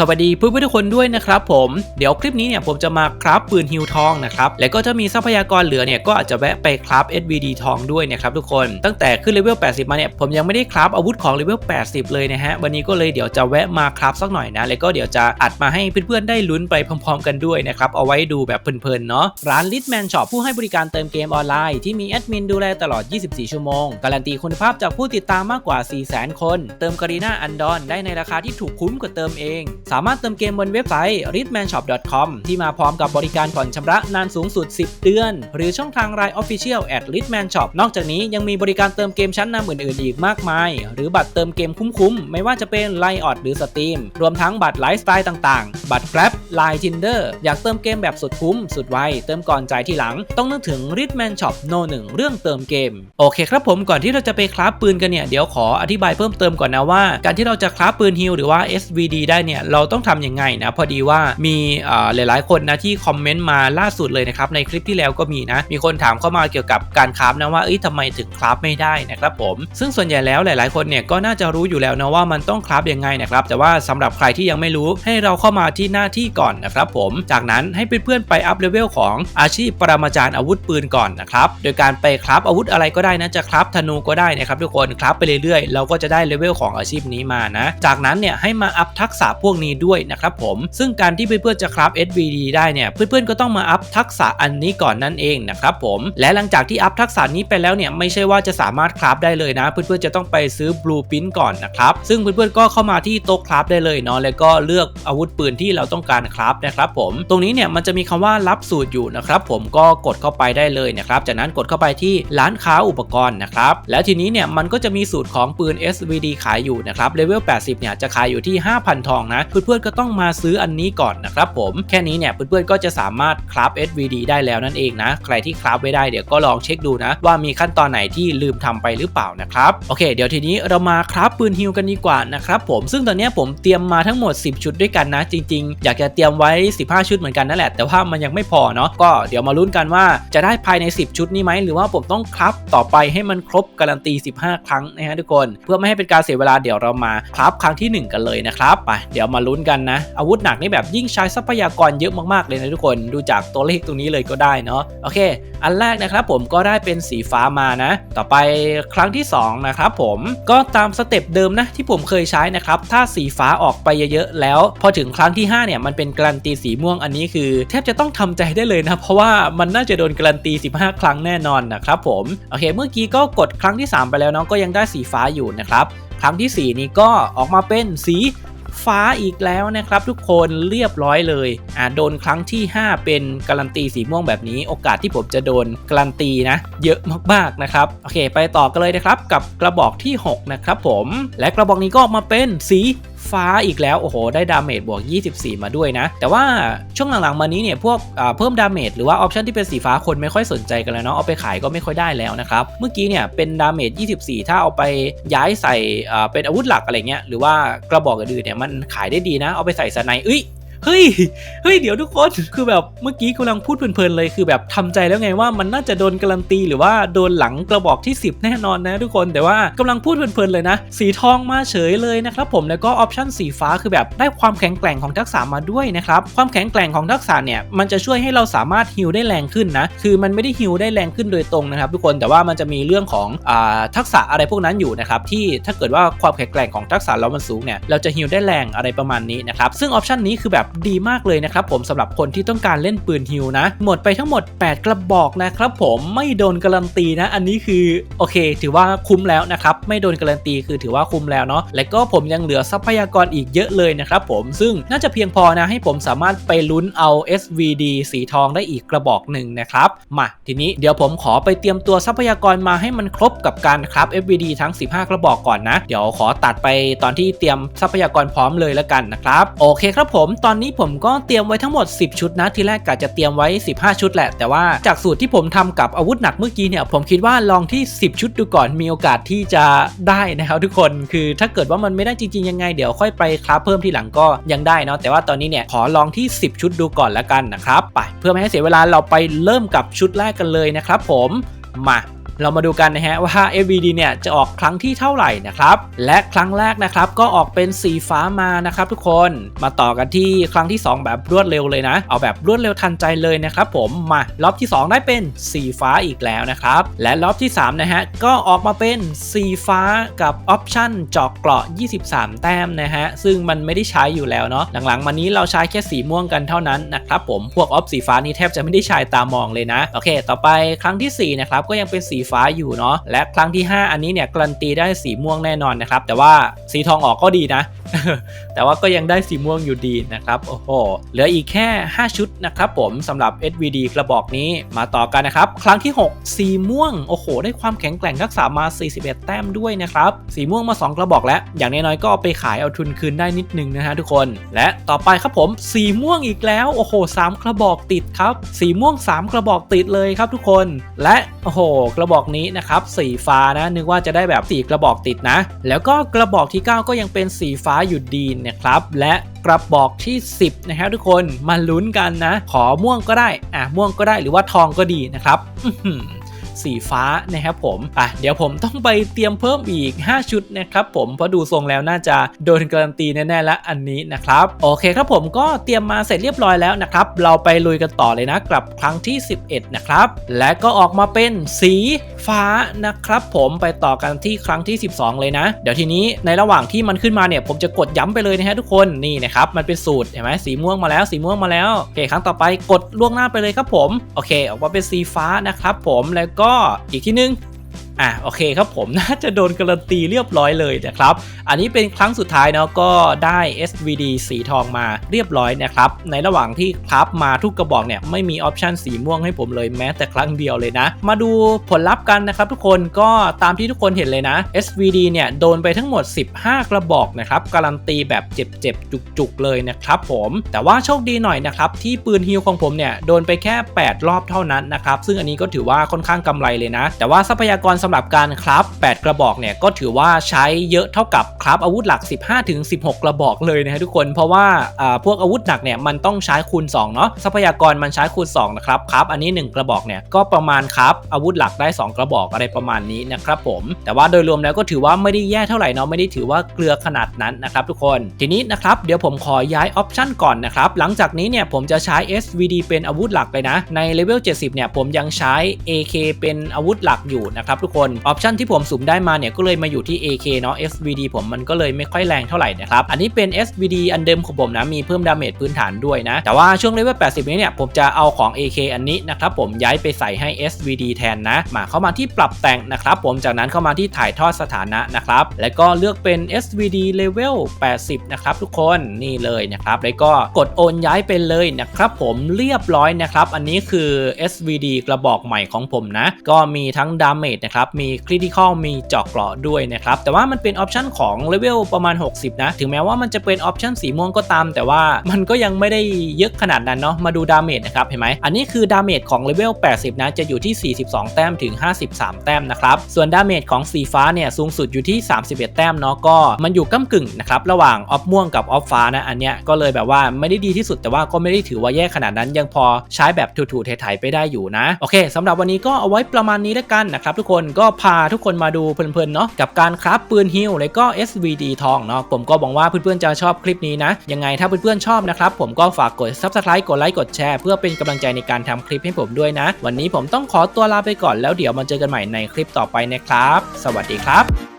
สวัสดีเพื่อนๆทุกคนด้วยนะครับผมเดี๋ยวคลิปนี้เนี่ยผมจะมาคราฟปืนฮิวทองนะครับแล้วก็ถ้ามีทรัพยากรเหลือเนี่ยก็อาจจะแวะไปคราฟ SVD ทองด้วยนะครับทุกคนตั้งแต่ขึ้นเลเวล 80 มาเนี่ยผมยังไม่ได้คราฟอาวุธของเลเวล 80 เลยนะฮะวันนี้ก็เลยเดี๋ยวจะแวะมาคราฟสักหน่อยนะแล้วก็เดี๋ยวจะอัดมาให้เพื่อนๆได้ลุ้นไปพร้อมๆ กันด้วยนะครับเอาไว้ดูแบบเพลินๆเนาะร้าน Litman Shop ผู้ให้บริการเติมเกมออนไลน์ที่มีแอดมินดูแลตลอด 24 ชั่วโมงการันตีคุณภาพจากผู้ติดตามมากกว่า 400,000 คน เติมการีนาอันดอนได้ในราคาที่ถูกคุ้มกว่าเติมเองสามารถเติมเกมบนเว็บไซต์ ritmanshop.com ที่มาพร้อมกับบริการผ่อนชำระนานสูงสุด 10 เดือน หรือช่องทาง Line Official at ritmanshop นอกจากนี้ยังมีบริการเติมเกมชั้นนำอื่นๆ อีกมากมาย หรือบัตรเติมเกมคุ้มๆ ไม่ว่าจะเป็น Line o อดหรือ Steam รวมทั้งบัตรไลฟ์สไตล์ต่างๆ บัตร Grab Line Tinder อยากเติมเกมแบบสุดคุ้ม สุดไวเติมก่อนจ่ายทีหลัง ต้องนึกถึง Ritman Shop No 1เรื่องเติมเกม โอเคครับผมก่อนที่เราจะไปคราฟปืนกันเนี่ยเดี๋ยวขออธิบายเพิ่มเติมก่อนนะว่า การที่เราจะคราฟปืนฮิลหรือว่า SVD ได้เนี่ยเราต้องทำยังไงนะพอดีว่ามีอ่าหลายๆ คนนะที่คอมเมนต์มาล่าสุดเลยนะครับในคลิปที่แล้วก็มีนะมีคนถามเข้ามาเกี่ยวกับการคราฟนะว่าเอ้ยทำไมถึงคราฟไม่ได้นะครับผมซึ่งส่วนใหญ่แล้วหลาย ๆ คนเนี่ยก็น่าจะรู้อยู่แล้วนะว่ามันต้องคราฟยังไงนะครับแต่ว่าสำหรับใครที่ยังไม่รู้ให้เราเข้ามาที่หน้าที่ก่อนนะครับผมจากนั้นให้เพื่อนๆไปอัพเลเวลของอาชีพปรมาจารย์อาวุธปืนก่อนนะครับโดยการไปคราฟอาวุธอะไรก็ได้นะจะคราฟธนูก็ได้นะครับทุกคนคราฟไปเรื่อยๆเราก็จะได้เลเวลของอาชีพนี้มานะ จากนั้นเนี่ยให้มาอัพทักษะพวกนี้ด้วยนะครับผมซึ่งการที่เพื่อนๆจะคราฟ SVD ได้เนี่ยเพื่อนๆก็ต้องมาอัพทักษะอันนี้ก่อนนั่นเองนะครับผมและหลังจากที่อัพทักษะนี้ไปแล้วเนี่ยไม่ใช่ว่าจะสามารถคราฟได้เลยนะ เพื่อนๆจะต้องไปซื้อบลูพิ้นก่อนนะครับซึ่งเพื่อนๆก็เข้ามาที่โต๊ะคราฟได้เลยเนาะแล้วก็เลือกอาวุธปืนที่เราต้องการคราฟนะครับผมตรงนี้เนี่ยมันจะมีคำว่ารับสูตรอยู่นะครับผมก็กดเข้าไปได้เลยนะครับจากนั้นกดเข้าไปที่ร้านค้าอุปกรณ์นะครับแล้วทีนี้เนี่ยมันก็จะมีสูตรของปืน SVD ขายอยู่นะครับเลเวล 80 เนี่ยจะขายอยู่ที่ 5,000 ทองนะเพื่อนๆก็ต้องมาซื้ออันนี้ก่อนนะครับผมแค่นี้เนี่ยเพื่อนๆก็จะสามารถคราฟ SVD ได้แล้วนั่นเองนะ ใครที่คราฟไม่ได้เดี๋ยวก็ลองเช็คดูนะ ว่ามีขั้นตอนไหนที่ลืมทำไปหรือเปล่านะครับโอเค เดี๋ยวทีนี้เรามาคราฟปืนฮิวกันดีกว่านะครับผมซึ่งตอนนี้ผมเตรียมมาทั้งหมด 10 ชุดด้วยกันนะ จริง ๆ อยากจะเตรียมไว้ 15 ชุดเหมือนกันนั่นแหละแต่ว่ามันยังไม่พอเนาะก็เดี๋ยวมาลุ้นกันว่าจะได้ภายใน 10 ชุดนี้ไหมหรือว่าผมต้องคราฟต่อไปให้มันครบการันตี 15 ครั้งนะฮะทุกคน เพื่อไม่ให้เป็นการเสียเวลาเดี๋ยวเรามาคราฟครั้งที่ 1 กันเลยนะครับไปเดี๋ยวมามาลุ้นกันนะ อาวุธหนักนี่แบบยิ่งใช้ทรัพยากรเยอะมากๆเลยนะทุกคนดูจากตัวเลขตรงนี้เลยก็ได้เนาะโอเค อันแรกนะครับผมก็ได้เป็นสีฟ้ามานะ ต่อไปครั้งที่ 2 นะครับผมก็ตามสเต็ปเดิมนะที่ผมเคยใช้นะครับถ้าสีฟ้าออกไปเยอะๆแล้ว พอถึงครั้งที่5เนี่ยมันเป็นการันตีสีม่วงอันนี้คือ แทบจะต้องทำใจได้เลยนะ เพราะว่ามันน่าจะโดนการันตี 15 ครั้งแน่นอนนะครับผมโอเค เมื่อกี้ก็กดครั้งที่ 3 ไปแล้วเนาะก็ยังได้สีฟ้าอยู่นะครับครั้งที่ 4 นี้ก็ออกมาเป็นสี ฟ้าอีกแล้วนะครับ ทุกคนเรียบร้อยเลยอ่าโดนครั้งที่ 5 เป็นการันตีสีม่วงแบบนี้ โอกาสที่ผมจะโดนการันตีนะ เยอะมากๆนะครับโอเค ไปต่อกันเลยนะครับกับกระบอกที่ 6 นะครับผม และกระบอกนี้ก็มาเป็นสี ฟ้าอีกแล้ว โอ้โห ได้ดาเมจบวก 24 มาด้วยนะ แต่ว่าช่วงหลังๆมานี้เนี่ยพวกเพิ่มดาเมจหรือว่าออปชันที่เป็นสีฟ้าคนไม่ค่อยสนใจกันแล้วเนาะเอาไปขายก็ไม่ค่อยได้แล้วนะครับ เมื่อกี้เนี่ยเป็นดาเมจ 24 ถ้าเอาไปย้ายใส่เป็นอาวุธหลักอะไรเงี้ยหรือว่ากระบอกอื่นๆเนี่ยมันขายได้ดีนะเอาไปใส่สไนเอ้ย เฮ้ย เฮ้ย เดี๋ยวทุกคน คือแบบเมื่อกี้กำลังพูดเพลินๆเลย คือแบบทำใจแล้วไงว่ามันน่าจะโดนการันตีหรือว่าโดนหลังกระบอกที่ 10 แน่นอนนะทุกคน แต่ว่ากำลังพูดเพลินๆเลยนะ สีทองมาเฉยเลยนะครับผม แล้วก็ออปชั่นสีฟ้าคือแบบได้ความแข็งแกร่งของทักษะมาด้วยนะครับ ความแข็งแกร่งของทักษะเนี่ย มันจะช่วยให้เราสามารถฮิลได้แรงขึ้นนะ คือมันไม่ได้ฮิลได้แรงขึ้นโดยตรงนะครับ ทุกคน แต่ว่ามันจะมีเรื่องของอ่าทักษะอะไรพวกนั้นอยู่นะครับ ที่ถ้าเกิดว่าความแข็งแกร่งของทักษะเรามันสูงเนี่ย เราจะฮิลได้แรงอะไรประมาณนี้นะครับ ซึ่งออปชันนี้คือแบบดีมากเลยนะครับผมสำหรับคนที่ต้องการเล่นปืนฮิลนะ หมดไปทั้งหมด 8 กระบอกนะครับผมไม่โดนการันตีนะ อันนี้คือโอเค ถือว่าคุ้มแล้วนะครับไม่โดนการันตีคือถือว่าคุ้มแล้วเนาะและก็ผมยังเหลือทรัพยากรอีกเยอะเลยนะครับผมซึ่งน่าจะเพียงพอนะให้ผมสามารถไปลุ้นเอา SVD สีทองได้อีกกระบอกหนึ่งนะครับมาทีนี้เดี๋ยวผมขอไปเตรียมตัวทรัพยากรมาให้มันครบกับการครับ SVD ทั้ง 15 กระบอกก่อนนะ เดี๋ยวขอตัดไปตอนที่เตรียมทรัพยากรพร้อมเลยแล้วกันนะครับโอเคครับผมตอนนี้ผมก็เตรียมไว้ทั้งหมด 10 ชุดนะทีแรกกะจะเตรียมไว้ 15 ชุดแหละ แต่ว่าจากสูตรที่ผมทำกับอาวุธหนักเมื่อกี้เนี่ย ผมคิดว่าลองที่ 10 ชุดดูก่อนมีโอกาสที่จะได้นะครับทุกคนคือถ้าเกิดว่ามันไม่ได้จริงๆยังไงเดี๋ยวค่อยไปคราฟเพิ่มทีหลังก็ยังได้เนาะแต่ว่าตอนนี้เนี่ยขอลองที่ 10 ชุดดูก่อนแล้วกันนะครับไปเพื่อไม่ให้เสียเวลาเราไปเริ่มกับชุดแรกกันเลยนะครับผมมา เรามาดูกันนะฮะว่า FVD เนี่ยจะออกครั้งที่เท่าไหร่นะครับ และครั้งแรกนะครับก็ออกเป็นสีฟ้ามานะครับทุกคน มาต่อกันที่ครั้งที่ 2 แบบรวดเร็วเลยนะ เอาแบบรวดเร็วทันใจเลยนะครับผม มารอบที่ 2 ได้เป็นสีฟ้าอีกแล้วนะครับ และรอบที่3นะฮะก็ออกมาเป็นสีฟ้ากับออปชั่นจาะเกราะ 23 แต้มนะฮะ ซึ่งมันไม่ได้ใช้อยู่แล้วเนาะ หลังๆมานี้เราใช้แค่สีม่วงกันเท่านั้นนะครับผม พวกออฟสีฟ้านี่แทบจะไม่ได้ใช้ตามองเลยนะ โอเค ต่อไปครั้งทีสี่4นะครับก็ยังเป็นสีฟ้าอยู่เนาะและครั้งที่ 5 อันนี้เนี่ยการันตีได้สีม่วงแน่นอนนะครับแต่ว่าสีทองออกก็ดีนะแต่ว่าก็ยังได้สีม่วงอยู่ดีนะครับ โอ้โห เหลืออีกแค่ 5 ชุดนะครับผมสำหรับ SVD กระบอกนี้มาต่อกันนะครับ ครั้งที่ 6 สีม่วง โอ้โห ได้ความแข็งแกร่งทักษะมา 41 แต้มด้วยนะครับ สีม่วงมา 2 กระบอกแล้ว อย่างน้อยๆก็เอาไปขายเอาทุนคืนได้นิดนึงนะฮะทุกคน และต่อไปครับผม สีม่วงอีกแล้ว โอ้โห 3 กระบอกติดครับ สีม่วง 3 กระบอกติดเลยครับทุกคน และโอ้โห กระบอกนี้นะครับ สีฟ้านะ นึกว่าจะได้แบบสีกระบอกติดนะ แล้วก็กระบอกที่ 9 ก็ยังเป็นสีฟ้าอยู่ดีนะครับ และกระบอกที่ 10 นะครับทุกคนมาลุ้นกันนะ ขอม่วงก็ได้ อะม่วงก็ได้หรือว่าทองก็ดีนะครับสีฟ้านะครับผม อะ เดี๋ยวผมต้องไปเตรียมเพิ่มอีก 5 ชุดนะครับผม เพราะดูทรงแล้วน่าจะโดนการันตีแน่ๆแล้วอันนี้นะครับ โอเคครับผมก็เตรียมมาเสร็จเรียบร้อยแล้วนะครับ เราไปลุยกันต่อเลยนะ กลับครั้งที่ 11 นะครับ และก็ออกมาเป็นสี ฟ้านะครับผมไปต่อกันที่ครั้งที่ 12 เลยนะ เดี๋ยวทีนี้ในระหว่างที่มันขึ้นมาเนี่ยผมจะกดย้ำไปเลยนะฮะทุกคนนี่นะครับมันเป็นสูตรเห็นไหมสีม่วงมาแล้วสีม่วงมาแล้วโอเคครั้งต่อไปกดล่วงหน้าไปเลยครับผมโอเค ออกมาเป็นสีฟ้านะครับผมแล้วก็อีกที่นึง อะโอเคครับผมน่าจะโดนการันตีเรียบร้อยเลยนะครับ อันนี้เป็นครั้งสุดท้ายเนาะก็ได้ SVD สีทองมาเรียบร้อยนะครับ ในระหว่างที่ครับมาทุกกระบอกเนี่ยไม่มีออปชันสีม่วงให้ผมเลยแม้แต่ครั้งเดียวเลยนะ มาดูผลลัพธ์กันนะครับทุกคนก็ตามที่ทุกคนเห็นเลยนะ SVD เนี่ยโดนไปทั้งหมด 15 กระบอกนะครับการันตีแบบเจ็บๆจุกๆเลยนะครับผมแต่ว่าโชคดีหน่อยนะครับที่ปืนฮิวของผมเนี่ยโดนไปแค่ 8 รอบเท่านั้นนะครับซึ่งอันนี้ก็ถือว่าค่อนข้างกำไรเลยนะ แต่ว่าทรัพยากรำหรับการคราฟ8 กระบอกเนี่ยก็ถือว่าใช้เยอะเท่ากับคราฟอาวุธหลัก 15-16 กระบอกเลยนะฮะทุกคนเพราะว่าพวกอาวุธหนักเนี่ยมันต้องใช้คูณ2เนาะทรัพยากรมันใช้คูณ2นะครับคราฟอันนี้ 1 กระบอกเนี่ยก็ประมาณคราฟอาวุธหลักได้ 2 กระบอกอะไรประมาณนี้นะครับผม แต่ว่าโดยรวมแล้วก็ถือว่าไม่ได้แย่เท่าไหร่เนาะไม่ได้ถือว่าเกลือขนาดนั้นนะครับทุกคนทีนี้นะครับเดี๋ยวผมขอย้ายออปชันก่อนนะครับหลังจากนี้เนี่ยผมจะใช้ SVD เป็นอาวุธหลักเลยนะในเลเวล70เนี่ยผมยังใช้ AK เป็นอาวุธหลักอยู่นะครับทุกคนออปชันที่ผมสุ่มได้มาเนี่ยก็เลยมาอยู่ที่ AK เนาะ SVD ผมมันก็เลยไม่ค่อยแรงเท่าไหร่นะครับ อันนี้เป็น SVD อันเดิมของผมนะมีเพิ่มดาเมจพื้นฐานด้วยนะ แต่ว่าช่วงเลเวล80 นี้เนี่ยผมจะเอาของ AK อันนี้นะครับผมย้ายไปใส่ให้ SVD แทนนะ มาเข้ามาที่ปรับแต่งนะครับผมจากนั้นเข้ามาที่ถ่ายทอดสถานะนะครับ แล้วก็เลือกเป็น SVD level 80 นะครับทุกคนนี่เลยนะครับแล้วก็กดโอนย้ายไปเลยนะครับผมเรียบร้อยนะครับ อันนี้คือ SVD กระบอกใหม่ของผมนะ ก็มีทั้งดาเมจนะครับมีคริติคอลมีเจาะเกราะด้วยนะครับ แต่ว่ามันเป็นออปชันของเลเวลประมาณ 60 นะ ถึงแม้ว่ามันจะเป็นออปชันสีม่วงก็ตาม แต่ว่ามันก็ยังไม่ได้เยอะขนาดนั้นเนาะ มาดูดาเมจนะครับ เห็นไหม อันนี้คือดาเมจของเลเวล 80 นะ จะอยู่ที่ 42 แต้มถึง 53 แต้มนะครับ ส่วนดาเมจของสีฟ้าเนี่ยสูงสุดอยู่ที่ 31 แต้มเนาะ ก็มันอยู่ก้ากึ่งนะครับ ระหว่างออฟม่วงกับออฟฟ้านะ อันเนี้ยก็เลยแบบว่าไม่ได้ดีที่สุดแต่ว่าก็ไม่ได้ถือว่าแย่ขนาดนั้น ยังพอใช้แบบถูๆไถๆไปได้อยู่นะ โอเคสำหรับวันนี้ก็เอาไว้ประมาณนี้แล้วกันนะครับทุกคนก็พาทุกคนมาดูเพลินๆเนาะกับการคราฟปืนฮิลและก็ SVD ทองเนาะผมก็หวังว่าเพื่อนๆจะชอบคลิปนี้นะ ยังไงถ้าเพื่อนๆชอบนะครับ ผมก็ฝากกด Subscribe กดไลค์กดแชร์เพื่อเป็นกำลังใจในการทำคลิปให้ผมด้วยนะ วันนี้ผมต้องขอตัวลาไปก่อนแล้วเดี๋ยวมาเจอกันใหม่ในคลิปต่อไปนะครับ สวัสดีครับ